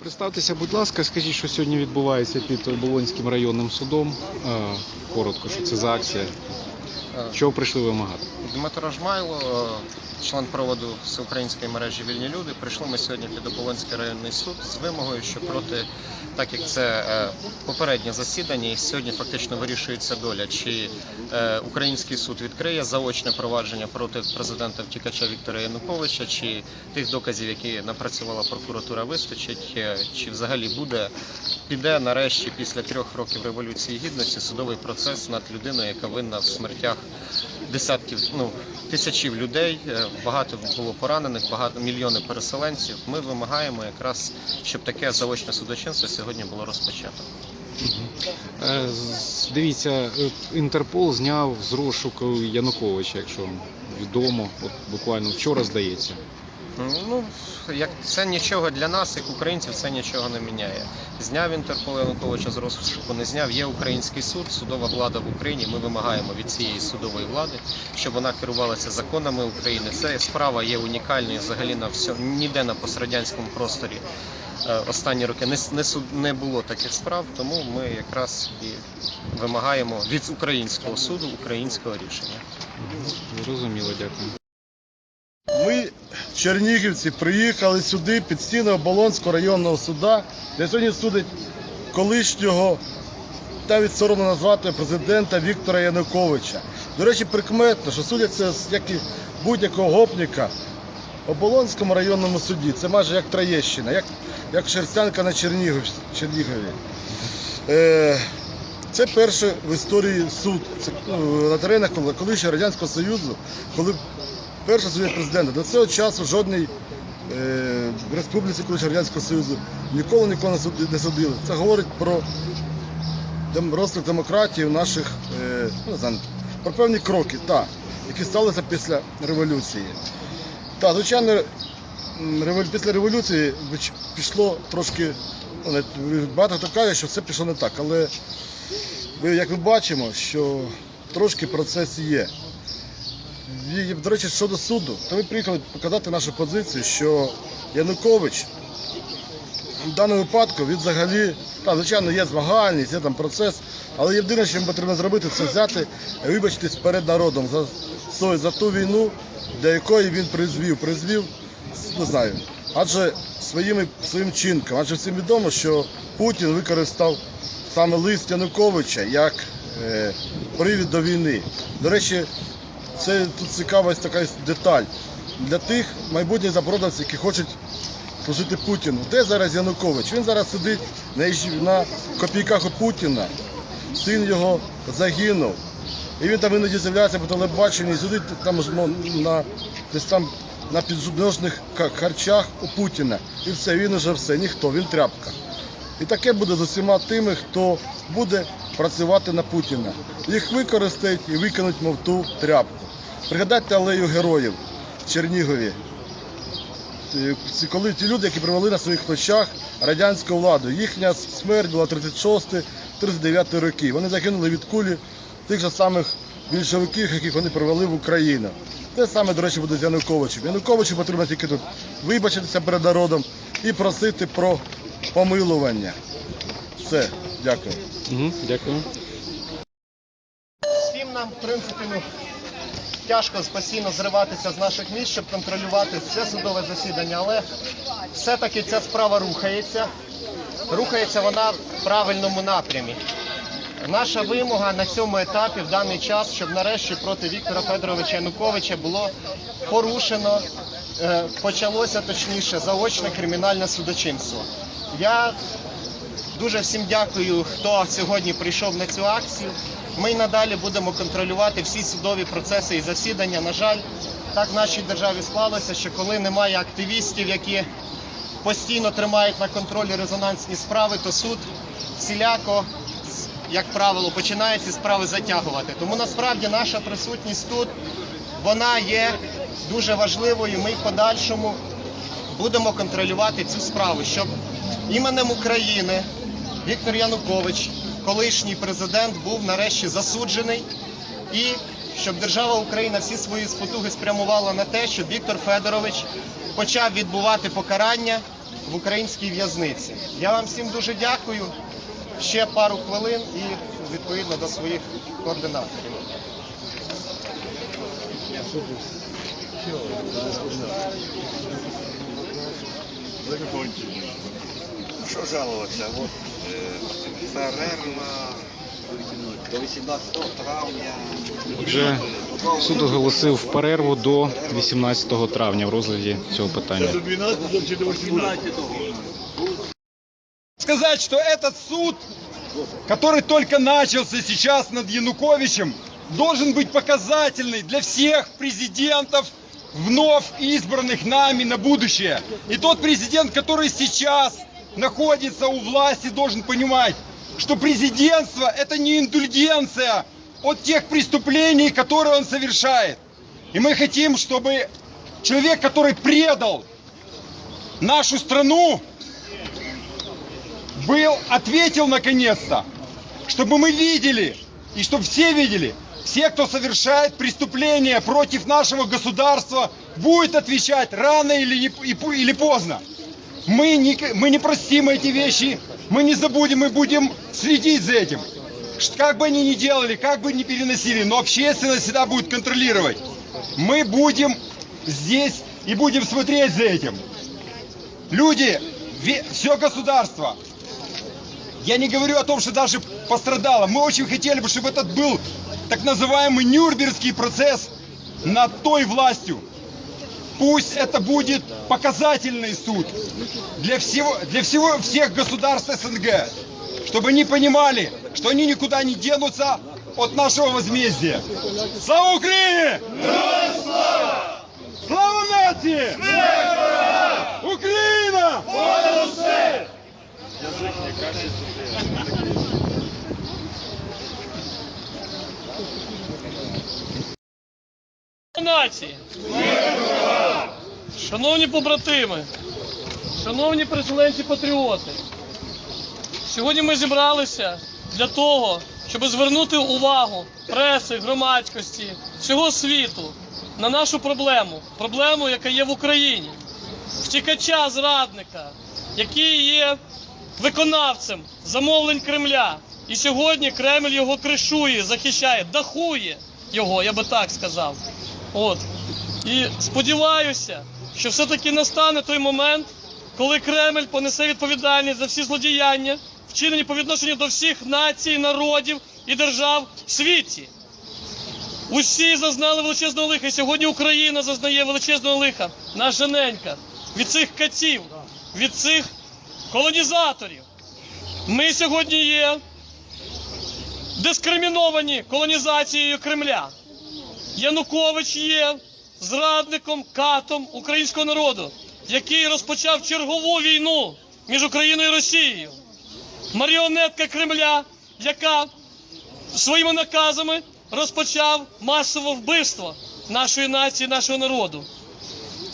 Представтеся, будь ласка, скажіть, що сьогодні відбувається під Оболонським районним судом. Е, Коротко, що це за акція. Чого прийшли вимагати? Дмитро Жмайло, е, член проводу всеукраїнської мережі Вільні люди. Прийшли ми сьогодні під Оболонський районний суд з вимогою, що проти, так як це е, попереднє засідання, і сьогодні фактично вирішується доля, чи е, український суд відкриє заочне провадження проти президента втікача Віктора Януковича, чи тих доказів, які напрацювала прокуратура, вистачить, е, чи взагалі буде піде нарешті після трьох років революції гідності судовий процес над людиною, яка винна в смертях десятків, ну тисячів людей. Е, Багато було поранених, багато мільйони переселенців. Ми вимагаємо якраз, щоб таке заочне судочинство сьогодні було розпочато. Е, Дивіться, е, Інтерпол зняв з розшуку Януковича, якщо відомо, от буквально вчора здається. Ну як це нічого для нас, як українців, це нічого не міняє. Зняв Інтерпол Януковича з розшуку, не зняв. Є український суд, судова влада в Україні. Ми вимагаємо від цієї судової влади, щоб вона керувалася законами України. Це справа є унікальною взагалі на всьому ніде на пострадянському просторі. е, Останні роки не, не, суд- не було таких справ, тому ми якраз і вимагаємо від українського суду українського рішення. Зрозуміло, дякую. Ми, чернігівці, приїхали сюди під стіни Оболонського районного суда, де сьогодні судить колишнього, навіть соромно назвати президента Віктора Януковича. До речі, прикметно, що судяться як і будь-якого гопніка в Оболонському районному суді. Це майже як Троєщина, як, як Шерстянка на Чернігів, Чернігові. Е, це перший в історії суд це, ну, на теренах колишнього Радянського Союзу, коли перша суддя президента. До цього часу жодній е, республіці колишнього Радянського Союзу ніколи нікого не судили. Це говорить про розвиток демократії наших е, ну, не знаю, про певні кроки, та, які сталися після революції. Так, звичайно, після революції пішло трошки, ну, багато хто каже, що все пішло не так, але як ми бачимо, що трошки процес є. І, До речі, щодо суду, то ви приїхали показати нашу позицію, що Янукович в даному випадку він взагалі, так, звичайно, є змагальність, є там процес, але єдине, що їм потрібно зробити, це взяти і вибачитись перед народом за, за, за ту війну, для якої він призвів. Призвів, не знаю, адже своїми, своїм чинком, адже всім відомо, що Путін використав саме лист Януковича як е, привід до війни. До речі, це тут цікава така деталь. Для тих майбутніх запроданців, які хочуть служити Путіну. Де зараз Янукович? Він зараз сидить на, копійках у Путіна. Син його загинув. І він там іноді з'являється по телебаченню і сидить там на, десь там на підзубножних харчах у Путіна. І все, він уже все, ніхто, він тряпка. І таке буде з усіма тими, хто буде працювати на Путіна. Їх використають і викинуть, мов ту тряпку. Пригадайте алею героїв в Чернігові. Е, Коли ті люди, які привели на своїх плечах радянську владу, їхня смерть була 36-39 роки. Вони загинули від кулі тих же самих більшовиків, яких вони привели в Україну. Те саме, до речі, буде з Януковичем. Януковичу потрібно тільки тут вибачитися перед народом і просити про помилування. Все, дякую. Угу, дякую. Всім нам, в принципі, ну, тяжко постійно зриватися з наших місць, щоб контролювати це судове засідання, але все-таки ця справа рухається. Рухається вона в правильному напрямі. Наша вимога на цьому етапі в даний час, щоб нарешті проти Віктора Федоровича Януковича було порушено, е, почалося точніше заочне кримінальне судочинство. Я Дуже всім дякую, хто сьогодні прийшов на цю акцію. Ми й надалі будемо контролювати всі судові процеси і засідання. На жаль, так в нашій державі склалося, що коли немає активістів, які постійно тримають на контролі резонансні справи, то суд всіляко, як правило, починає ці справи затягувати. Тому насправді наша присутність тут вона є дуже важливою. Ми подальшому будемо контролювати цю справу, щоб іменем України Віктор Янукович, колишній президент, був нарешті засуджений і щоб держава Україна всі свої спотуги спрямувала на те, щоб Віктор Федорович почав відбувати покарання в українській в'язниці. Я вам всім дуже дякую. Ще пару хвилин і відповідно до своїх координаторів. Що жалуватися? От перерва до 18 травня. Отже, суд оголосив перерву до 18 травня в розгляді цього питання. сказать, что этот суд, который только начался сейчас над Януковичем, должен быть показательный для всех президентов, вновь избранных нами на будущее. И тот президент, который сейчас находится у власти, должен понимать, что президентство это не индульгенция от тех преступлений, которые он совершает. И мы хотим, чтобы человек, который предал нашу страну, был, ответил наконец-то, чтобы мы видели, и чтобы все видели, все, кто совершает преступления против нашего государства, будет отвечать рано или, не- или поздно. Мы не, мы не простим эти вещи, мы не забудем, мы будем следить за этим. Как бы они ни делали, как бы ни переносили, но общественность всегда будет контролировать. Мы будем здесь и будем смотреть за этим. Люди, все государство, я не говорю о том, что даже пострадало. Мы очень хотели бы, чтобы этот был так называемый Нюрнбергский процесс над той властью. Пусть это будет показательный суд для всего, для всего всех государств СНГ, чтобы они понимали, что они никуда не денутся от нашего возмездия. Слава Украине! Слава нации! Україна! нації. Шановні побратими, шановні переселенці патріоти, сьогодні ми зібралися для того, щоб звернути увагу преси, громадськості, всього світу на нашу проблему, проблему, яка є в Україні, втікача зрадника, який є виконавцем замовлень Кремля. І сьогодні Кремль його кришує, захищає, дахує його, я би так сказав. От. І сподіваюся, що все-таки настане той момент, коли Кремль понесе відповідальність за всі злодіяння, вчинені по відношенню до всіх націй, народів і держав в світі. Усі зазнали величезного лиха. І сьогодні Україна зазнає величезного лиха, наша ненька, від цих катів, від цих колонізаторів. Ми сьогодні є дискриміновані колонізацією Кремля. Янукович є зрадником, катом українського народу, який розпочав чергову війну між Україною і Росією. Маріонетка Кремля, яка своїми наказами розпочав масове вбивство нашої нації, нашого народу.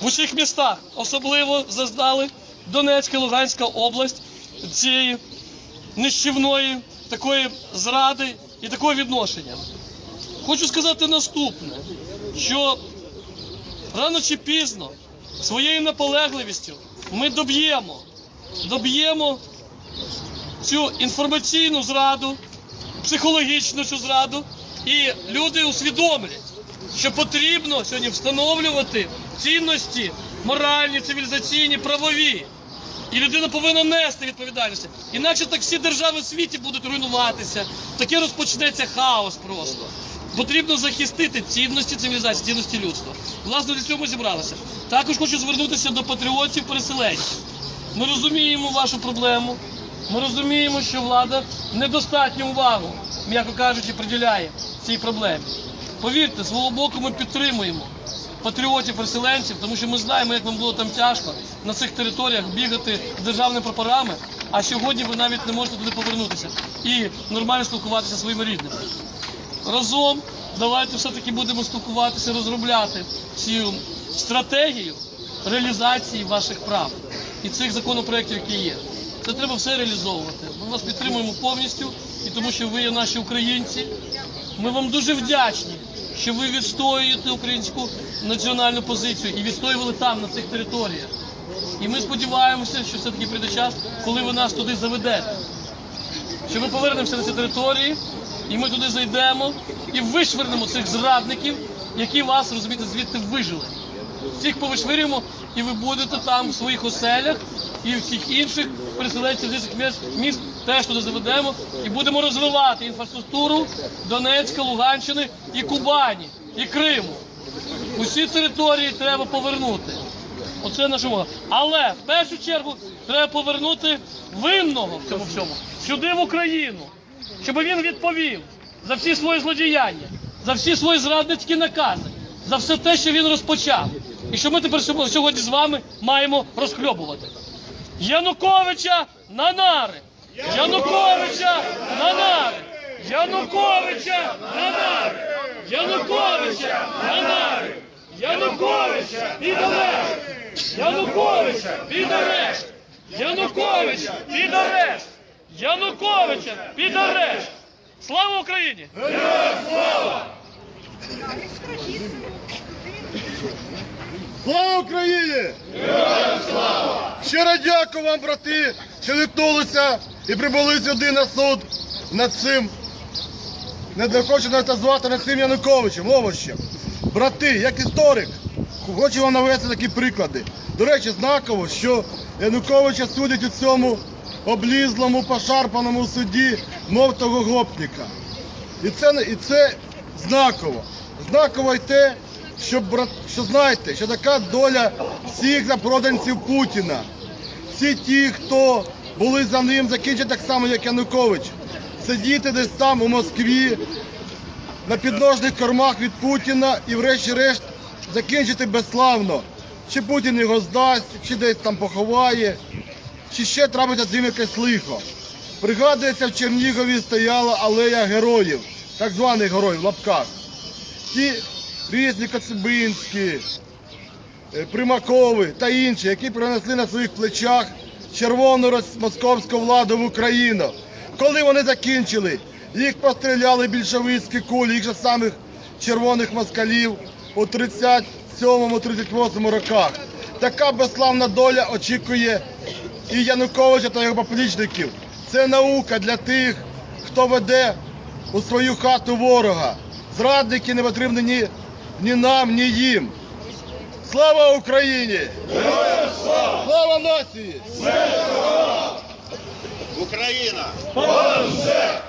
В усіх містах особливо зазнали Донецька, Луганська область цієї нищівної такої зради і такого відношення. Хочу сказати наступне, що рано чи пізно своєю наполегливістю ми доб'ємо, доб'ємо цю інформаційну зраду, психологічну цю зраду, і люди усвідомлять, що потрібно сьогодні встановлювати цінності моральні, цивілізаційні, правові. І людина повинна нести відповідальність. Інакше так всі держави в світі будуть руйнуватися. Таке розпочнеться хаос просто. Потрібно захистити цінності цивілізації, цінності людства. Власне, для цього ми зібралися. Також хочу звернутися до патріотів переселенців. Ми розуміємо вашу проблему. Ми розуміємо, що влада недостатню увагу, м'яко кажучи, приділяє цій проблемі. Повірте, з свого боку ми підтримуємо патріотів-переселенців, тому що ми знаємо, як вам було там тяжко на цих територіях бігати з державними прапорами, а сьогодні ви навіть не можете туди повернутися і нормально спілкуватися своїми рідними. Разом давайте все-таки будемо спілкуватися, розробляти цю стратегію реалізації ваших прав і цих законопроєктів, які є. Це треба все реалізовувати. Ми вас підтримуємо повністю, і тому що ви є наші українці. Ми вам дуже вдячні, що ви відстоюєте українську національну позицію і відстоювали там, на цих територіях. І ми сподіваємося, що все-таки прийде час, коли ви нас туди заведете. Що ми повернемося на ці території, і ми туди зайдемо і вишвернемо цих зрадників, які вас, розумієте, звідти вижили. Всіх повишвирюємо, і ви будете там в своїх оселях, і всіх інших переселенців з інших міст, міст теж туди заведемо і будемо розвивати інфраструктуру Донецька, Луганщини і Кубані, і Криму. Усі території треба повернути. Оце наша мова. Але в першу чергу треба повернути винного в цьому всьому сюди в Україну, щоб він відповів за всі свої злодіяння, за всі свої зрадницькі накази, за все те, що він розпочав. І що ми тепер сьогодні з вами маємо розхльобувати. Януковича на нари! Януковича на нари! Януковича на нари! Януковича на нари! Януковича під арешт! Януковича під арешт! Януковича під арешт! Януковича під арешт! Слава Україні! Слава Україні! Щиро дякую вам, брати, що відтулися і прибули сюди на суд над цим, не хочу навіть назвати над цим Януковичем, овощем. Брати, як історик, хочу вам навести такі приклади. До речі, знаково, що Януковича судять у цьому облізлому, пошарпаному суді, мов того гопніка. І це, і це знаково. Знаково й те, що, що знаєте, що така доля всіх запроданців Путіна. Всі ті, хто були за ним, закінчать так само, як Янукович. Сидіти десь там у Москві на підножних кормах від Путіна і врешті-решт закінчити безславно. Чи Путін його здасть, чи десь там поховає, чи ще трапиться з ним якесь лихо. Пригадується, в Чернігові стояла алея героїв, так званих героїв в лапках. Ті різні Коцюбинські, е, Примакови та інші, які принесли на своїх плечах червону московську владу в Україну. Коли вони закінчили, їх постріляли більшовицькі кулі, їх же самих червоних москалів у 37-38 роках. Така безславна доля очікує і Януковича та його поплічників. Це наука для тих, хто веде у свою хату ворога. Зрадники не потрібні ні, ні нам, ні їм. Слава Україні! слава! Слава нації! Україна! Понад все!